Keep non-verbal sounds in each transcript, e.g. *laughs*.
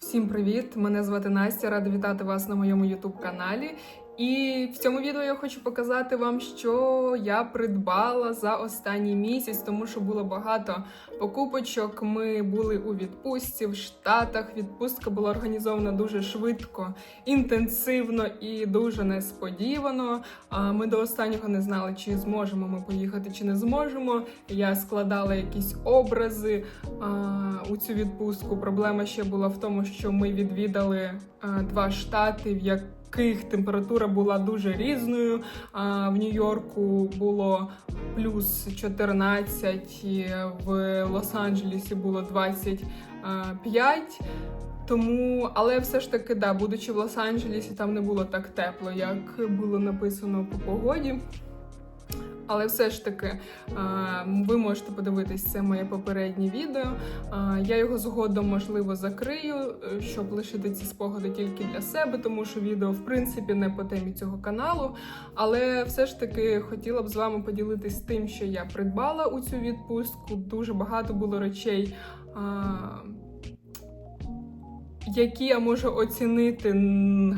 Всім привіт! Мене звати Настя. Рада вітати вас на моєму youtube каналі. І в цьому відео я хочу показати вам, що я придбала за останній місяць, тому що було багато покупочок. Ми були у відпустці в Штатах. Відпустка була організована дуже швидко, інтенсивно і дуже несподівано. А Ми до останнього не знали, чи зможемо ми поїхати, чи не зможемо. Я складала якісь образи у цю відпустку. Проблема ще була в тому, що ми відвідали два штати, в яких температура була дуже різною. А, в Нью-Йорку було плюс 14, в Лос-Анджелесі було 25. Тому, але все ж таки, да, будучи в Лос-Анджелесі, там не було так тепло, як було написано по погоді. Але все ж таки, ви можете подивитись це моє попереднє відео. Я його згодом, можливо, закрию, е, щоб лишити ці спогади тільки для себе, тому що відео, в принципі, не по темі цього каналу. Але все ж таки хотіла б з вами поділитись тим, що я придбала у цю відпустку. Дуже багато було речей. Які я можу оцінити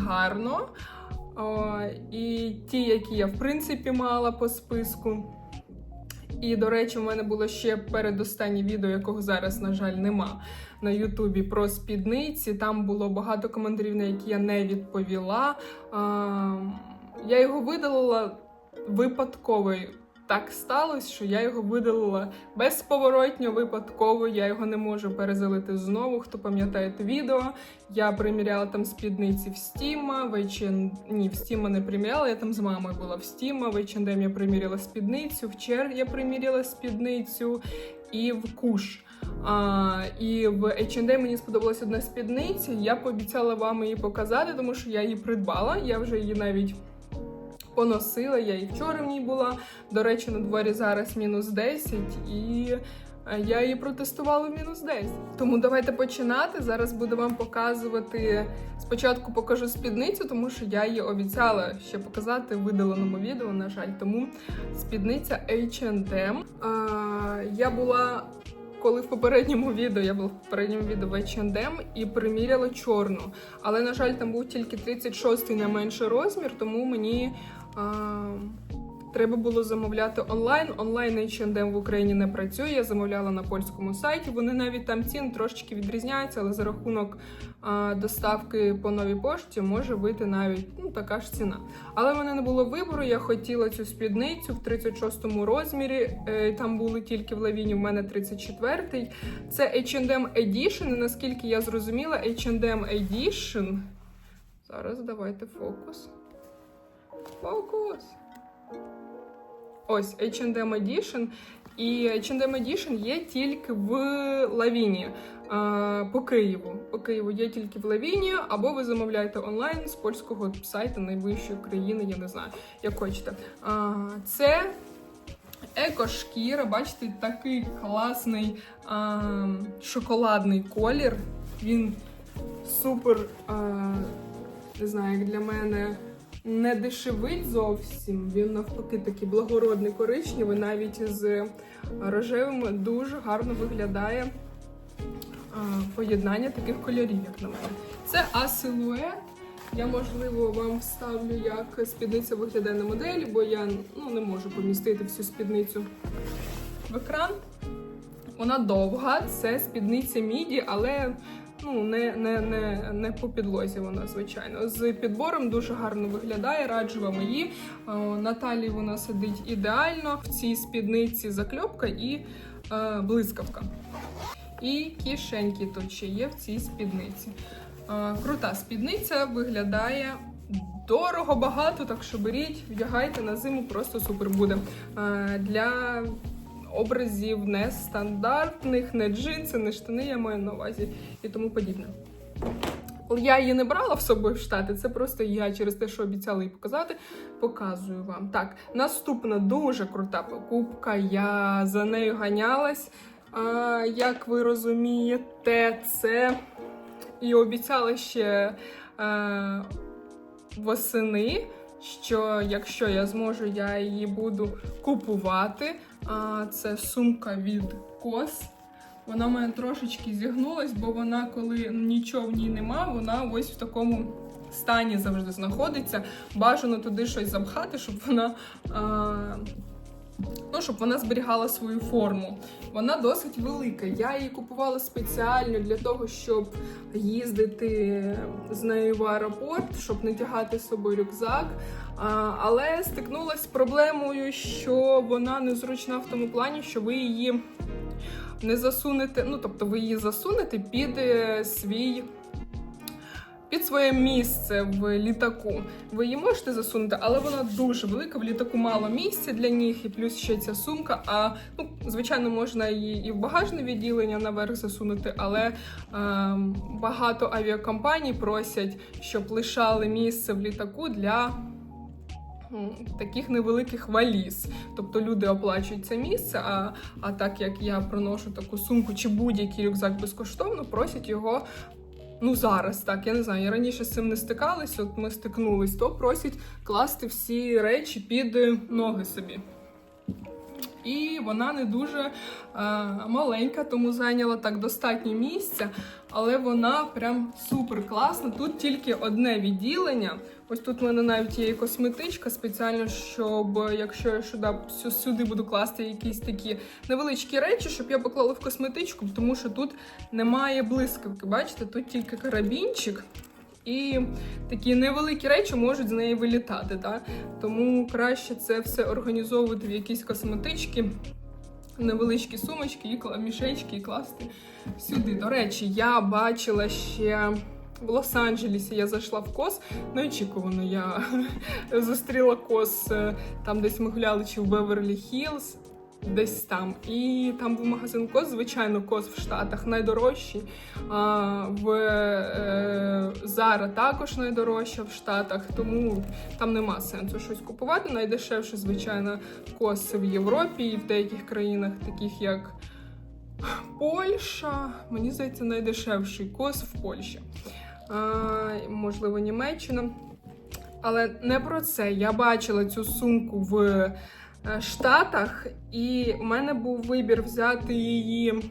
гарно, і ті, які я в принципі мала по списку. І, до речі, в мене було ще передостаннє відео, якого зараз, на жаль, нема на Ютубі про спідниці. Там було багато коментарів, на які я не відповіла. Я його видалила випадково. Так сталося, що я його видалила безповоротньо, випадково. Я його не можу перезалити знову. Хто пам'ятає те відео? Я приміряла там спідниці в Стіма, в. Ні, в Стіма не приміряла, я там з мамою була в Стіма, в H&M я приміряла спідницю, в Чер я приміряла спідницю і в Куш. А, і в H&M мені сподобалась одна спідниця. Я пообіцяла вам її показати, тому що я її придбала. Я вже її навіть поносила. Я і вчора в ній була. До речі, на дворі зараз мінус 10 і. е, Я її протестувала в мінус 10. Тому давайте починати. Зараз буду вам показувати. Спочатку покажу спідницю, тому що я її обіцяла ще показати в видаленому відео, на жаль. Тому спідниця H&M. Я була. Коли в попередньому відео я була в попередньому відео в H&M і приміряла чорну. Але, на жаль, там був тільки 36-й найменший розмір, тому мені треба було замовляти онлайн. Онлайн H&M в Україні не працює. Я замовляла на польському сайті. Вони навіть там ціни трошечки відрізняються, але за рахунок а, доставки по новій пошті може вийти навіть ну, така ж ціна. Але в мене не було вибору. Я хотіла цю спідницю в 36-му розмірі. Е, Там були тільки в лавіні. В мене 34-й. Це H&M Edition. І наскільки я зрозуміла, H&M Edition. Зараз давайте фокус. Фокус. Ось H&M Edition. І H&M Edition є тільки в Лавіні по Києву. По Києву є тільки в Лавіні, або ви замовляєте онлайн з польського сайту найвищої країни, я не знаю, як хочете. Це екошкіра, бачите, такий класний шоколадний колір. Він супер, не знаю, як для мене не дешевить зовсім. Він навпаки такий благородний коричневий, навіть з рожевим дуже гарно виглядає поєднання таких кольорів, як на мене. Це А-силует. Я, можливо, вам вставлю, як спідниця виглядає на моделі, бо я ну, не можу помістити всю спідницю в екран. Вона довга, це спідниця міді, але ну, не, не, не, не по підлозі вона, звичайно. З підбором дуже гарно виглядає, раджу вам її. Е, На талії вона сидить ідеально. В цій спідниці закльопка і е, блискавка. І кишеньки тут ще є в цій спідниці. Е, Крута спідниця виглядає дорого, багато, так що беріть, вдягайте на зиму, просто супер буде. Е, Для образів нестандартних, не джинси, не штани, я маю на увазі і тому подібне. Я її не брала в собою в штати, це просто я через те, що обіцяла її показати, показую вам. Так, наступна дуже крута покупка. Я за нею ганялась. А, як ви розумієте, це і обіцяла ще е, восени, що якщо я зможу, я її буду купувати. Це сумка від Кос. Вона в мене трошечки зігнулась, бо вона, коли нічого в ній нема, вона ось в такому стані завжди знаходиться. Бажано туди щось запхати, щоб вона. А... Ну, щоб вона зберігала свою форму. Вона досить велика. Я її купувала спеціально для того, щоб їздити з нею в аеропорт, щоб не тягати з собою рюкзак. Але стикнулася з проблемою, що вона незручна в тому плані, що ви її не засунете. Ну, тобто, ви її засунете під е, свій під своє місце в літаку. Ви її можете засунути, але вона дуже велика. В літаку мало місця для ніг, і плюс ще ця сумка. А ну, звичайно, можна її і в багажне відділення наверх засунути, але е, багато авіакомпаній просять, щоб лишали місце в літаку для. Таких невеликих валіз. Тобто люди оплачують це місце, а, а так як я проношу таку сумку чи будь-який рюкзак безкоштовно, просять його ну зараз так, я не знаю, я раніше з цим не стикалась, от ми стикнулись, то просять класти всі речі під е, ноги собі. І вона не дуже е, маленька, тому зайняла так достатньо місця, але вона прям супер класна. Тут тільки одне відділення. Ось тут в мене навіть є косметичка спеціально, щоб якщо я сюди, сюди буду класти якісь такі невеличкі речі, щоб я поклала в косметичку, тому що тут немає блискавки. Бачите, тут тільки карабінчик. І такі невеликі речі можуть з неї вилітати. Так? Тому краще це все організовувати в якісь косметички, невеличкі сумочки і мішечки і класти сюди. До речі, я бачила ще. В Лос-Анджелесі я зайшла в кос. Неочікувано я *laughs* зустріла кос е, там, десь ми гуляли, чи в Беверлі Хіллз, десь там. І там був магазин кос, звичайно, кос в Штатах найдорожчий. А, в е, Зара також найдорожча в Штатах, тому там нема сенсу щось купувати. Найдешевше, звичайно, коси в Європі і в деяких країнах, таких як Польща. Мені здається, найдешевший кос в Польщі. А, можливо, Німеччина. Але не про це. Я бачила цю сумку в Штатах, і в мене був вибір взяти її.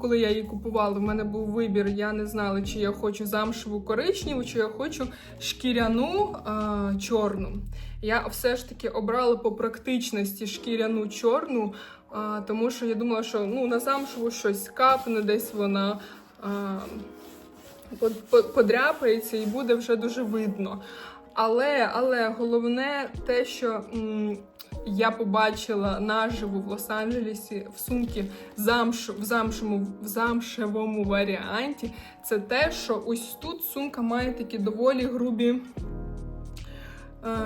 Коли я її купувала, в мене був вибір. Я не знала, чи я хочу замшеву коричневу, чи я хочу шкіряну а, чорну. Я все ж таки обрала по практичності шкіряну чорну, а, тому що я думала, що ну, на замшеву щось капне, десь вона. А, под- под- подряпається і буде вже дуже видно. Але, але головне те, що я побачила наживо в Лос-Анджелесі в сумці замш, в, замшевому, в замшевому варіанті, це те, що ось тут сумка має такі доволі грубі е,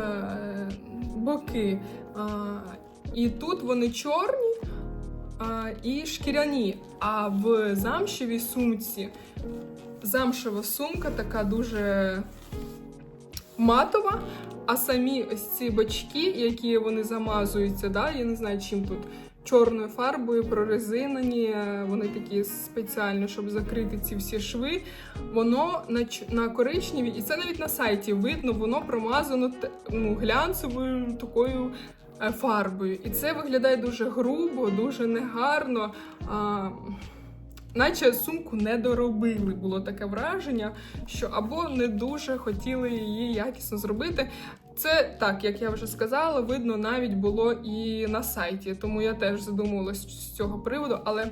боки. Е, і тут вони чорні а, і шкіряні. А в замшевій сумці замшева сумка така дуже матова. А самі ось ці бочки, які вони замазуються, да, я не знаю, чим тут. Чорною фарбою прорезинені, е, вони такі спеціально, щоб закрити ці всі шви. Воно на, на коричневій, і це навіть на сайті видно, воно промазано ну, глянцевою такою е, фарбою. І це виглядає дуже грубо, дуже негарно. А, наче сумку не доробили. Було таке враження, що або не дуже хотіли її якісно зробити. Це так, як я вже сказала, видно навіть було і на сайті, тому я теж задумувалась з цього приводу, але.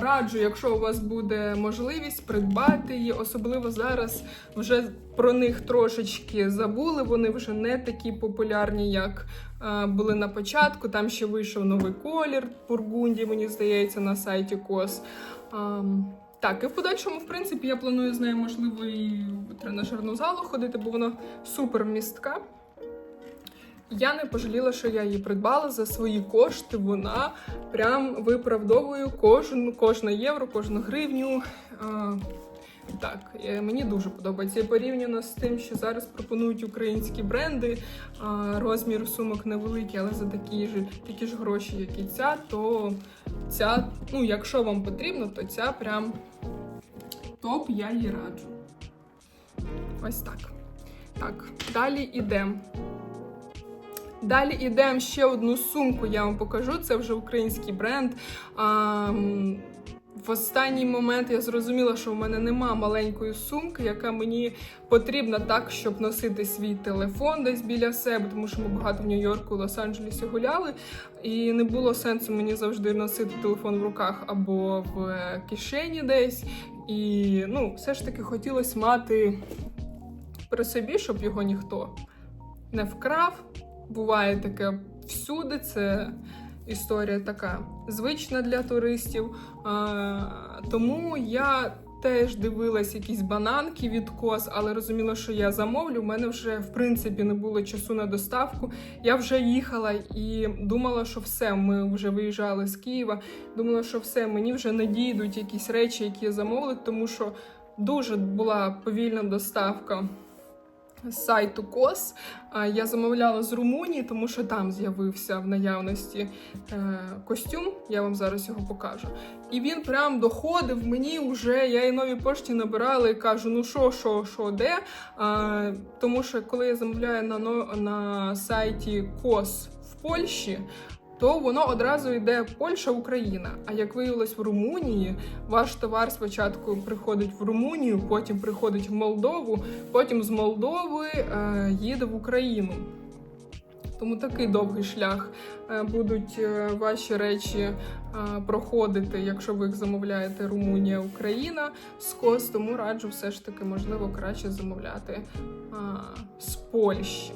Раджу, якщо у вас буде можливість придбати її, особливо зараз вже про них трошечки забули. Вони вже не такі популярні, як е, були на початку. Там ще вийшов новий колір Бургунді, мені здається, на сайті Кос. Ам, так, і в подальшому, в принципі, я планую з нею, можливо, і тренажерну залу ходити, бо вона супер містка. Я не пожаліла, що я її придбала за свої кошти. Вона прям виправдовує кожну, кожне євро, кожну гривню. Так, е, мені дуже подобається. Порівняно з тим, що зараз пропонують українські бренди, розмір сумок невеликий, але за такі ж, такі ж гроші, як і ця, то ця, ну, якщо вам потрібно, то ця прям топ, я її раджу. Ось так. Так, далі йдемо. Далі йдемо ще одну сумку. Я вам покажу. Це вже український бренд. А, в останній момент я зрозуміла, що в мене нема маленької сумки, яка мені потрібна так, щоб носити свій телефон десь біля себе, тому що ми багато в Нью-Йорку, Лос-Анджелесі гуляли, і не було сенсу мені завжди носити телефон в руках або в е, кишені десь. І ну, все ж таки хотілося мати при собі, щоб його ніхто не вкрав. Буває таке всюди. Це історія така звична для туристів. Тому я теж дивилась якісь бананки від кос, але розуміла, що я замовлю. У мене вже в принципі не було часу на доставку. Я вже їхала і думала, що все. Ми вже виїжджали з Києва. Думала, що все, мені вже не дійдуть якісь речі, які я замовила, тому що дуже була повільна доставка сайту Кос. Я замовляла з Румунії, тому що там з'явився в наявності е, костюм. Я вам зараз його покажу. І він прям доходив мені вже. Я і новій пошті набирала і кажу: ну що, що, що, де? Тому що коли я замовляю на, на сайті Кос в Польщі. То воно одразу йде Польща, Україна. А як виявилось в Румунії, ваш товар спочатку приходить в Румунію, потім приходить в Молдову, потім з Молдови е, їде в Україну. Тому такий довгий шлях е, будуть е, ваші речі е, проходити, якщо ви їх замовляєте Румунія, Україна з кос. Тому раджу все ж таки, можливо, краще замовляти з Польщі.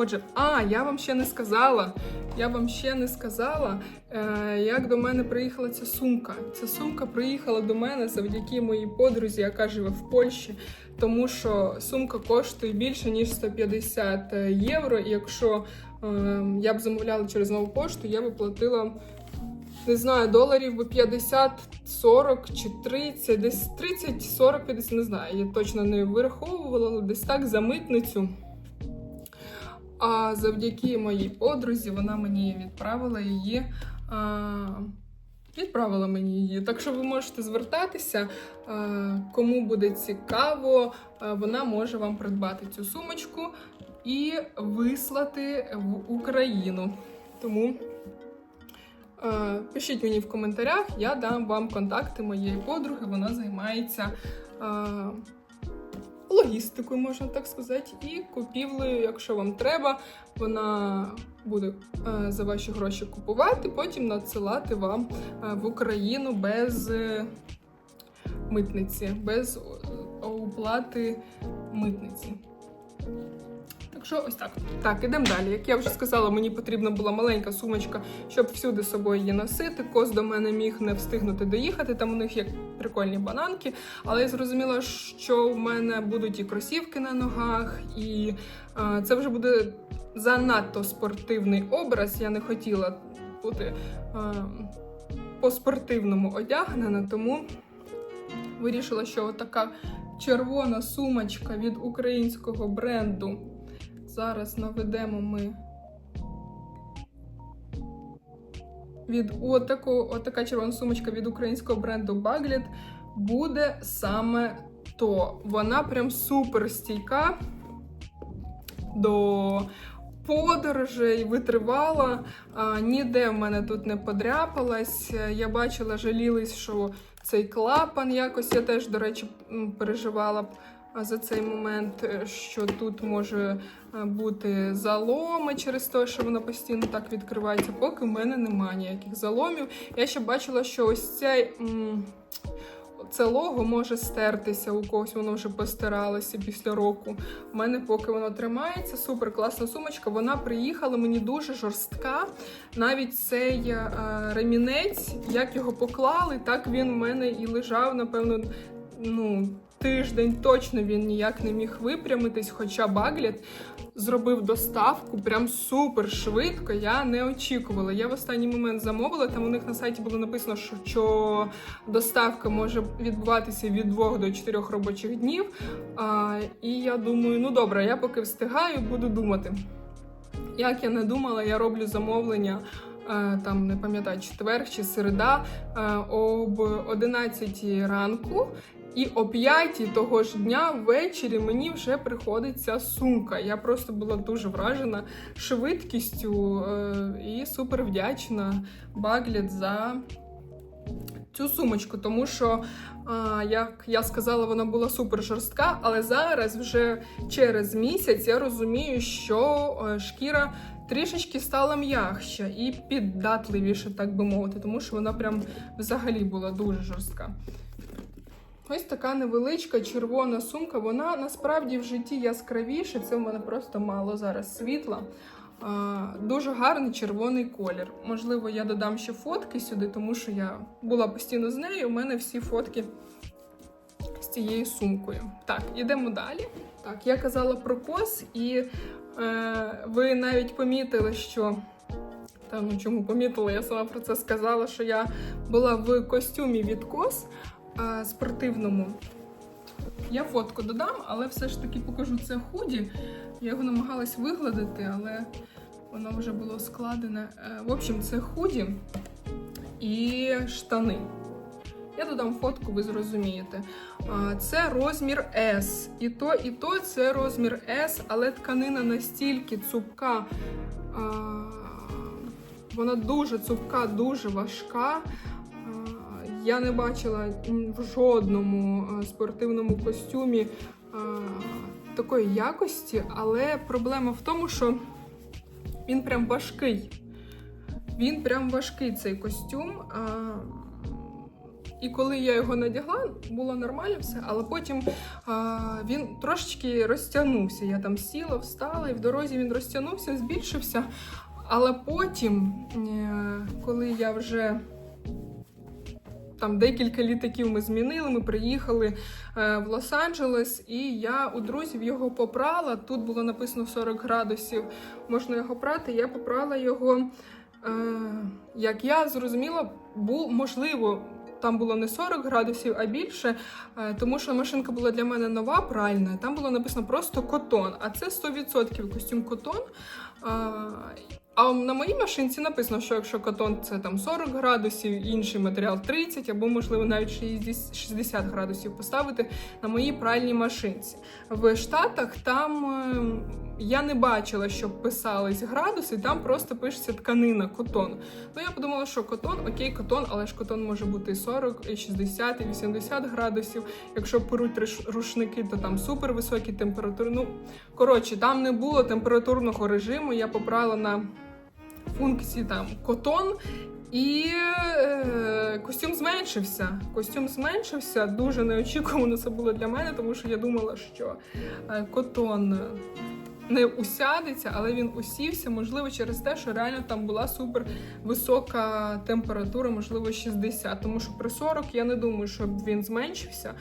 Отже, а я вам ще не сказала. Я вам ще не сказала, е, як до мене приїхала ця сумка. Ця сумка приїхала до мене завдяки моїй подрузі, яка живе в Польщі, тому що сумка коштує більше ніж 150 євро. І якщо е, я б замовляла через нову пошту, я б платила. Не знаю, доларів би 50, 40 чи 30, десь 30, 40, 50, не знаю. Я точно не вираховувала, але десь так за митницю. А завдяки моїй подрузі вона мені відправила її. А, відправила мені її. Так що ви можете звертатися, кому буде цікаво, вона може вам придбати цю сумочку і вислати в Україну. Тому пишіть мені в коментарях, я дам вам контакти моєї подруги. Вона займається. Логістикою, можна так сказати, і купівлею, якщо вам треба, вона буде е, за ваші гроші купувати, потім надсилати вам е, в Україну без е, митниці, без оплати митниці. Так що ось так. Так, ідемо далі. Як я вже сказала, мені потрібна була маленька сумочка, щоб всюди з собою її носити. Кос до мене міг не встигнути доїхати. Там у них є прикольні бананки. Але я зрозуміла, що в мене будуть і кросівки на ногах, і е, це вже буде занадто спортивний образ. Я не хотіла бути е, по-спортивному одягнена, тому вирішила, що така червона сумочка від українського бренду. Зараз наведемо ми від отаку, отака червона сумочка від українського бренду Baglet буде саме то. Вона прям супер стійка до подорожей, витривала. А, ніде в мене тут не подряпалась. Я бачила, жалілись, що цей клапан якось я теж, до речі, переживала за цей момент, е, що тут може е, бути заломи через те, що воно постійно так відкривається. Поки в мене немає ніяких заломів. Я ще бачила, що ось цей. Це лого може стертися у когось, воно вже постиралося після року. У мене поки воно тримається, супер класна сумочка. Вона приїхала мені дуже жорстка. Навіть цей е, ремінець, як його поклали, так він в мене і лежав, напевно, ну, тиждень точно він ніяк не міг випрямитись, хоча Баглет зробив доставку прям супер швидко. Я не очікувала. Я в останній момент замовила. Там у них на сайті було написано, що, доставка може відбуватися від 2 до 4 робочих днів. А, і я думаю, ну добре, я поки встигаю, буду думати. Як я не думала, я роблю замовлення е, там не пам'ятаю, четвер чи середа е, об 11 ранку. І о 5 того ж дня ввечері мені вже приходить ця сумка. Я просто була дуже вражена швидкістю е, і супер вдячна Баглет за цю сумочку, тому що, як я сказала, вона була супер жорстка, але зараз, вже через місяць, я розумію, що е, шкіра трішечки стала м'якша і піддатливіше, так би мовити, тому що вона прям взагалі була дуже жорстка. Ось така невеличка червона сумка. Вона насправді в житті яскравіша. Це в мене просто мало зараз світла. Дуже гарний червоний колір. Можливо, я додам ще фотки сюди, тому що я була постійно з нею. У мене всі фотки з цією сумкою. Так, ідемо далі. Так, я казала про кос, і е, ви навіть помітили, що. Та ну чому помітила, я сама про це сказала, що я була в костюмі від кос е, спортивному. Я фотку додам, але все ж таки покажу це худі. Я його намагалась вигладити, але воно вже було складене. Е, В общем, це худі і штани. Я додам фотку, ви зрозумієте. Це розмір S. І то, і то це розмір S, але тканина настільки цупка. Вона дуже цупка, дуже важка. Я не бачила в жодному спортивному костюмі такої якості, але проблема в тому, що він прям важкий. Він прям важкий цей костюм. І коли я його надягла, було нормально все, але потім а, він трошечки розтягнувся. Я там сіла, встала, і в дорозі він розтягнувся, збільшився. Але потім, е, коли я вже там декілька літаків ми змінили, ми приїхали е, в Лос-Анджелес, і я у друзів його попрала. Тут було написано 40 градусів, можна його прати. Я попрала його, е, як я зрозуміла, був можливо. Там було не 40 градусів, а більше, е, тому що машинка була для мене нова, пральна. Там було написано просто котон, а це 100% костюм котон. А, на моїй машинці написано, що якщо котон це там 40 градусів, інший матеріал 30 або, можливо, навіть 60 60 градусів поставити на моїй пральній машинці. В Штатах там е, я не бачила, щоб писались градуси, там просто пишеться тканина, котон. Ну я подумала, що котон, окей, котон, але ж котон може бути і 40, і 60, і 80 градусів. Якщо перуть рушники, то там супер високі температури. Ну, коротше, там не було температурного режиму. Я попрала на функції там котон. І е, костюм зменшився. Костюм зменшився. Дуже неочікувано це було для мене, тому що я думала, що е, котон не усядеться, але він усівся, можливо, через те, що реально там була супер висока температура, можливо, 60. Тому що при 40 я не думаю, щоб він зменшився.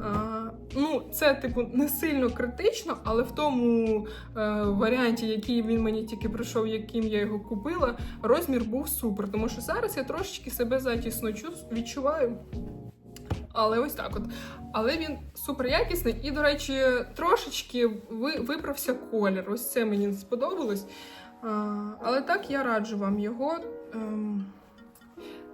А, ну, це, типу, не сильно критично, але в тому е, варіанті, який він мені тільки прийшов, яким я його купила, розмір був супер. Тому що зараз я трошечки себе затісно відчуваю. Але ось так от. Але він супер якісний і, до речі, трошечки виправся колір. Ось це мені сподобалось. Але так я раджу вам його. Ем,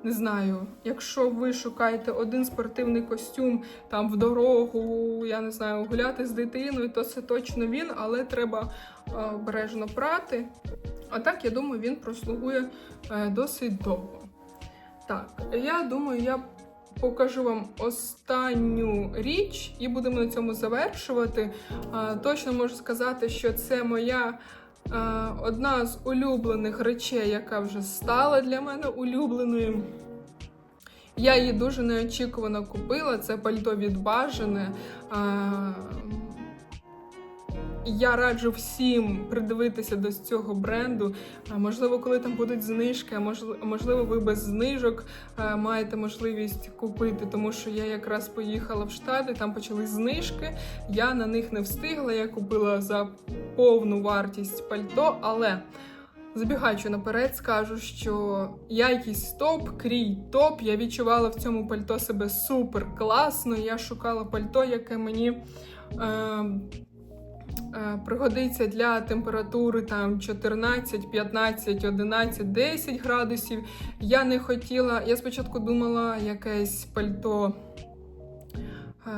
не знаю, якщо ви шукаєте один спортивний костюм там в дорогу, я не знаю, гуляти з дитиною, то це точно він, але треба е, обережно прати. А так, я думаю, він прослугує е, досить довго. Так, я думаю, я покажу вам останню річ і будемо на цьому завершувати. Точно можу сказати, що це моя одна з улюблених речей, яка вже стала для мене улюбленою. Я її дуже неочікувано купила. Це пальто від Бажане. Я раджу всім придивитися до цього бренду. Можливо, коли там будуть знижки, а можливо, ви без знижок маєте можливість купити, тому що я якраз поїхала в Штати, там почались знижки. Я на них не встигла. Я купила за повну вартість пальто, але. Забігаючи наперед, скажу, що якість топ, крій топ. Я відчувала в цьому пальто себе супер класно. Я шукала пальто, яке мені е, пригодиться для температури там 14, 15, 11, 10 градусів. Я не хотіла, я спочатку думала якесь пальто е,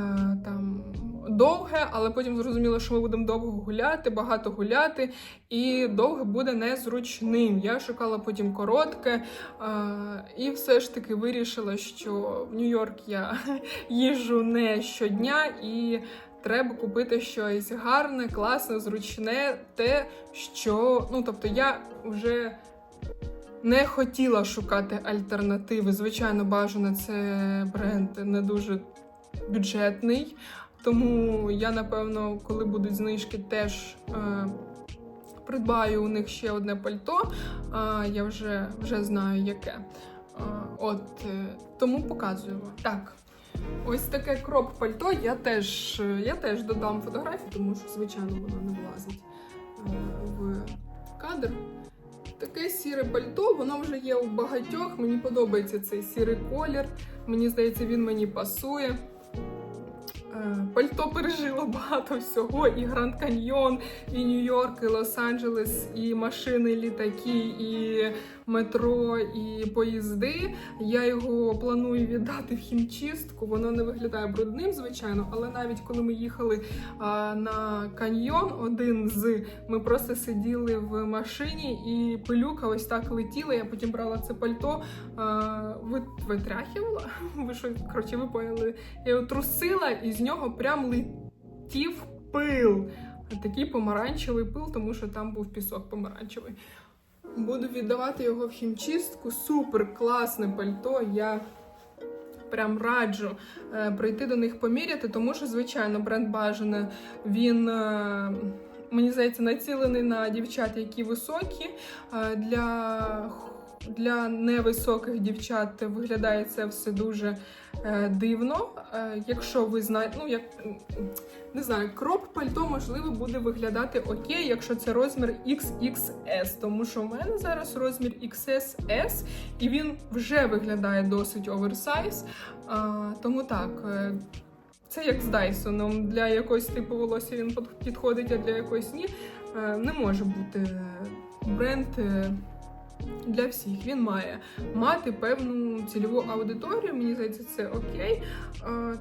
там довге, але потім зрозуміла, що ми будемо довго гуляти, багато гуляти, і довге буде незручним. Я шукала потім коротке, е, і все ж таки вирішила, що в Нью-Йорк я *laughs* їжджу не щодня і. Треба купити щось гарне, класне, зручне, те, що. Ну, тобто, я вже не хотіла шукати альтернативи. Звичайно, бажано це бренд не дуже бюджетний. Тому я, напевно, коли будуть знижки, теж е, придбаю у них ще одне пальто. Е, я вже, вже знаю яке. Е, от е, тому показую. Так. Ось таке кроп пальто. Я теж, я теж додам фотографію, тому що, звичайно, воно не влазить е, в кадр. Таке сіре пальто, воно вже є у багатьох. Мені подобається цей сірий колір. Мені здається, він мені пасує. Е, Пальто пережило багато всього: і Гранд Каньйон, і Нью-Йорк, і Лос-Анджелес, і машини, літаки, і метро, і поїзди. Я його планую віддати в хімчистку. Воно не виглядає брудним, звичайно, але навіть коли ми їхали а, на каньйон, один з ми просто сиділи в машині, і пилюка ось так летіла. Я потім брала це пальто, а, вит- витряхивала. *laughs* Ви що, коротше, ви поняли? Я його трусила, і з нього прям летів пил. Такий помаранчевий пил, тому що там був пісок помаранчевий. Буду віддавати його в хімчистку. Супер класне пальто. Я прям раджу е, прийти до них поміряти, тому що, звичайно, бренд бажане, він. е, Мені здається, націлений на дівчат, які високі. Е, Для, для невисоких дівчат виглядає це все дуже дивно. Е, якщо ви знаєте, ну як не знаю, кроп пальто можливо буде виглядати окей, якщо це розмір XXS, тому що в мене зараз розмір XSS, і він вже виглядає досить оверсайз. Тому так. е, Це як з Дайсоном. Для якогось типу волосся він підходить, а для якогось ні. Е, Не може бути бренд е, для всіх. Він має мати певну цільову аудиторію. Мені здається, це окей.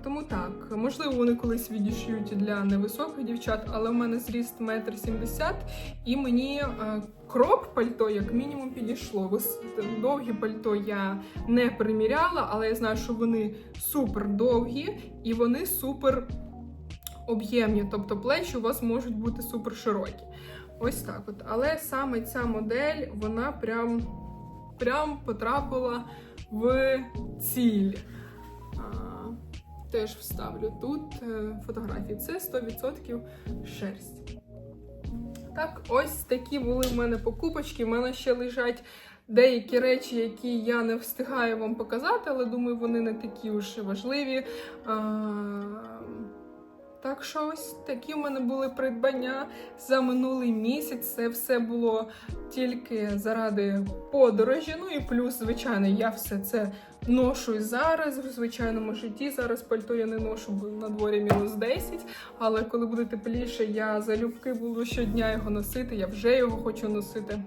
Тому так, можливо, вони колись відіш'ють для невисоких дівчат, але в мене зріст 1,70 м, і мені кроп пальто як мінімум підійшло. Довгі пальто я не приміряла, але я знаю, що вони супер довгі і вони супер об'ємні. Тобто плечі у вас можуть бути супер широкі. Ось так от. Але саме ця модель, вона прям, прям потрапила в ціль. Теж вставлю тут е, фотографії. Це 100% шерсть. Так, ось такі були в мене покупочки. У мене ще лежать деякі речі, які я не встигаю вам показати, але думаю, вони не такі уж важливі. А, так що ось такі в мене були придбання за минулий місяць. Це все було тільки заради подорожі. Ну і плюс, звичайно, я все це ношу і зараз в звичайному житті. Зараз пальто я не ношу, бо на дворі мінус 10. Але коли буде тепліше, я залюбки буду щодня його носити. Я вже його хочу носити.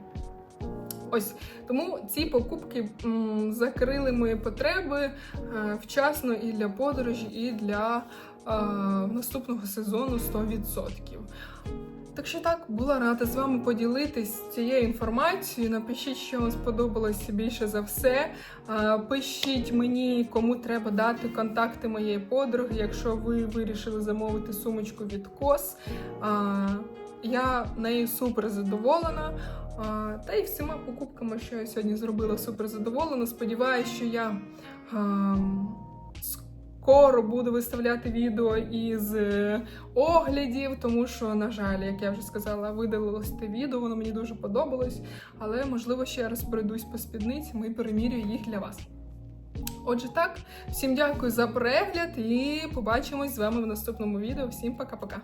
Ось тому ці покупки м, закрили мої потреби е, вчасно і для подорожі, і для наступного сезону 100%. Так що так, була рада з вами поділитись цією інформацією. Напишіть, що вам сподобалося більше за все. Е, Пишіть мені, кому треба дати контакти моєї подруги, якщо ви вирішили замовити сумочку від Кос. Е, Я нею супер задоволена. Та й всіма покупками, що я сьогодні зробила, супер задоволена. Сподіваюсь, що я ем, скоро буду виставляти відео із е, оглядів, тому що, на жаль, як я вже сказала, видалилось те відео, воно мені дуже подобалось. Але можливо ще раз пройдусь по спідницям і перемірюю їх для вас. Отже, так, всім дякую за перегляд і побачимось з вами в наступному відео. Всім пока-пока.